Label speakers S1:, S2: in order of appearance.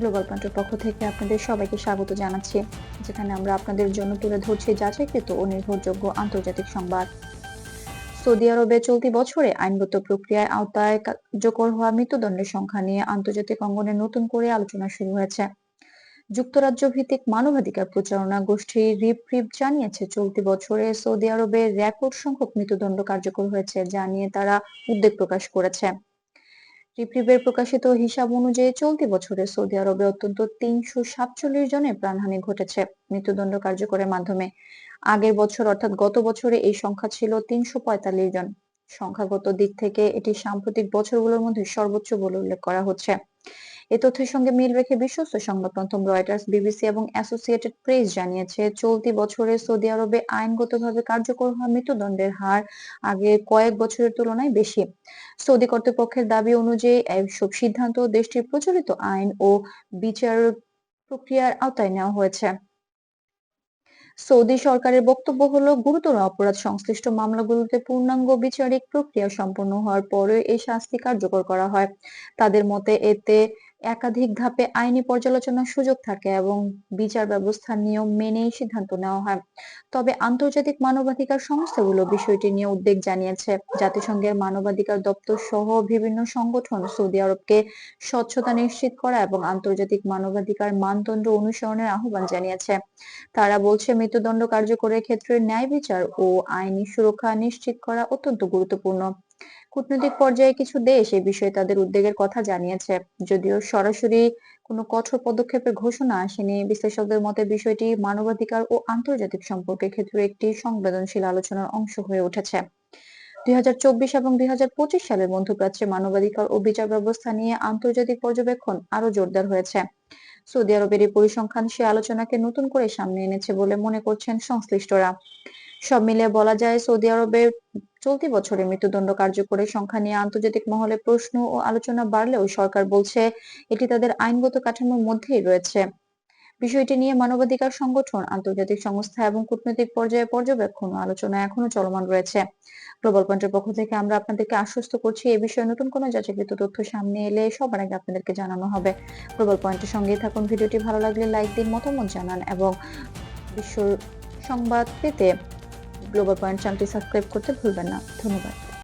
S1: Global পয়েন্টের পক্ষ থেকে আপনাদের সবাইকে স্বাগত জানাচ্ছি, যেখানে আমরা আপনাদের জন্য তুলে ধরছি যাচাইকৃত ও নির্ভরযোগ্য আন্তর্জাতিক সংবাদ। সৌদি আরবে চলতি বছরে আইনগত প্রক্রিয়ার আওতায় কার্যকর হওয়া মৃত্যুদণ্ডের সংখ্যা নিয়ে আন্তর্জাতিক অঙ্গনে নতুন করে আলোচনা শুরু হয়েছে। যুক্তরাজ্য ভিত্তিক মানবাধিকার প্রচারণা গোষ্ঠী রিপ্রিভ জানিয়েছে, চলতি বছরে সৌদি আরবে রেকর্ড সংখ্যক মৃত্যুদণ্ড কার্যকর হয়েছে, যা নিয়ে তারা উদ্বেগ প্রকাশ করেছে। রিপ্রিভের প্রকাশিত হিসাব অনুযায়ী চলতি বছরে সৌদি আরবে অত্যন্ত তিনশো সাতচল্লিশ জনের প্রাণহানি ঘটেছে মৃত্যুদণ্ড কার্যকরের মাধ্যমে। আগের বছর অর্থাৎ গত বছরে এই সংখ্যা ছিল তিনশো পঁয়তাল্লিশ জন। সংখ্যাগত দিক থেকে এটি সাম্প্রতিক বছরগুলোর মধ্যে সর্বোচ্চ বলে উল্লেখ করা হচ্ছে। এ তথ্যের সঙ্গে মিল রেখে বিশ্বস্ত সংবাদ মাধ্যম রয়টার্স, বিবিসি এবং অ্যাসোসিয়েটেড প্রেস জানিয়েছে, চলতি বছরে সৌদি আরবে আইনগতভাবে কার্যকর হওয়া মৃত্যুদণ্ডের হার আগে কয়েক বছরের তুলনায় বেশি। সৌদি কর্তৃপক্ষের দাবি অনুযায়ী, এসব সিদ্ধান্ত দেশটির প্রচলিত আইন ও বিচার প্রক্রিয়ার আওতায় নেওয়া হয়েছে। সৌদি সরকারের বক্তব্য হলো, গুরুতর অপরাধ সংশ্লিষ্ট মামলাগুলোতে পূর্ণাঙ্গ বিচারিক প্রক্রিয়া সম্পন্ন হওয়ার পরে এই শাস্তি কার্যকর করা হয়। তাদের মতে, এতে একাধিক ধাপে আইনি পর্যালোচনার সুযোগ থাকে এবং বিচার ব্যবস্থার নিয়ম মেনেই সিদ্ধান্ত নেওয়া হয়। তবে আন্তর্জাতিক মানবাধিকার সংস্থাগুলো বিষয়টি নিয়ে উদ্বেগ জানিয়েছে। জাতিসংঘের মানবাধিকার দপ্তর সহ বিভিন্ন সংগঠন সৌদি আরবকে স্বচ্ছতা নিশ্চিত করা এবং আন্তর্জাতিক মানবাধিকার মানদণ্ড অনুসরণের আহ্বান জানিয়েছে। তারা বলছে, মৃত্যুদণ্ড কার্যকরের ক্ষেত্রে ন্যায় বিচার ও আইনি সুরক্ষা নিশ্চিত করা অত্যন্ত গুরুত্বপূর্ণ। কূটনৈতিক পর্যায়ে কিছু দেশ এই বিষয়ে তাদের উদ্বেগের কথা জানিয়েছে। যদিও সরাসরি কোনো কঠোর পদক্ষেপের ঘোষণা আসেনি, বিশ্লেষকদের মতে বিষয়টি মানবাধিকার ও আন্তর্জাতিক সম্পর্কের ক্ষেত্রে একটি সংবেদনশীল আলোচনার অংশ হয়ে উঠেছে। দুই হাজার চব্বিশ এবং দুই হাজার পঁচিশ সালের মধ্যপ্রাচ্যে মানবাধিকার ও বিচার ব্যবস্থা নিয়ে আন্তর্জাতিক পর্যবেক্ষণ আরও জোরদার হয়েছে। সৌদি আরবের এই পরিসংখ্যান সে আলোচনাকে নতুন করে সামনে এনেছে বলে মনে করছেন সংশ্লিষ্টরা। সব মিলিয়ে বলা যায় সৌদি আরবের চলতি বছরে মৃত্যুদণ্ড কার্যকরের সংখ্যা নিয়ে আন্তর্জাতিক মহলে প্রশ্ন ও আলোচনা বাড়লেও সরকার বলছে এটি তাদের আইনগত কাঠামোর মধ্যেই রয়েছে। বিষয়টি নিয়ে মানবাধিকার সংগঠন, আন্তর্জাতিক সংস্থা এবং কূটনৈতিক পর্যায়ে পর্যবেক্ষণ ও আলোচনা এখনও চলমান রয়েছে। গ্লোবাল পয়েন্টের পক্ষ থেকে আমরা আপনাদেরকে আশ্বস্ত করছি এই বিষয়ে নতুন কোনো যাচাইকৃত তথ্য সামনে এলে সবার আগে আপনাদেরকে জানানো হবে। গ্লোবাল পয়েন্টের সঙ্গে থাকুন, ভিডিওটি ভালো লাগলে লাইক দিন, মতামত জানান এবং বিশ্ব সংবাদ পেতে গ্লোবাল পয়েন্ট চ্যানেলটি সাবস্ক্রাইব করতে ভুলবেন না। ধন্যবাদ।